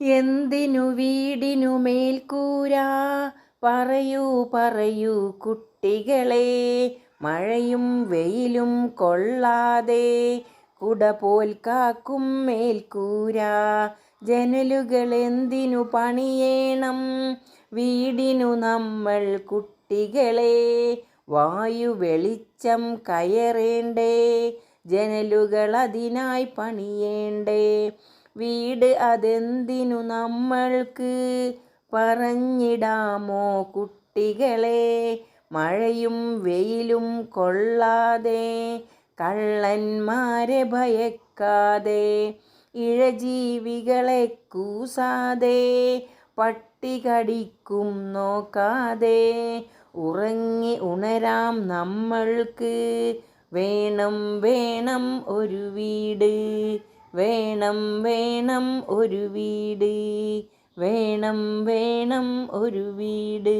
എന്തിനു വീടിനു മേൽക്കൂര? പറയൂ പറയൂ കുട്ടികളെ മഴയും വെയിലും കൊള്ളാതെ കുട പോൽ കാക്കും മേൽക്കൂര. ജനലുകൾ എന്തിനു പണിയേണം? വീടിനു നമ്മൾ കുട്ടികളെ വായു വെളിച്ചം കയറേണ്ടേ? ജനലുകൾ അതിനായി പണിയേണ്ടേ? വീട് അതെന്തിനു നമ്മൾക്ക്? പറഞ്ഞിടാമോ കുട്ടികളെ? മഴയും വെയിലും കൊള്ളാതെ കള്ളന്മാരെ ഭയക്കാതെ ഇഴജീവികളെ കൂസാതെ പട്ടി കടിക്കും നോക്കാതെ ഉറങ്ങി ഉണരാം നമ്മൾക്ക്. വേണം വേണം ഒരു വീട്. വേണം വേണം ഒരു വീട്. വേണം വേണം ഒരു വീട്.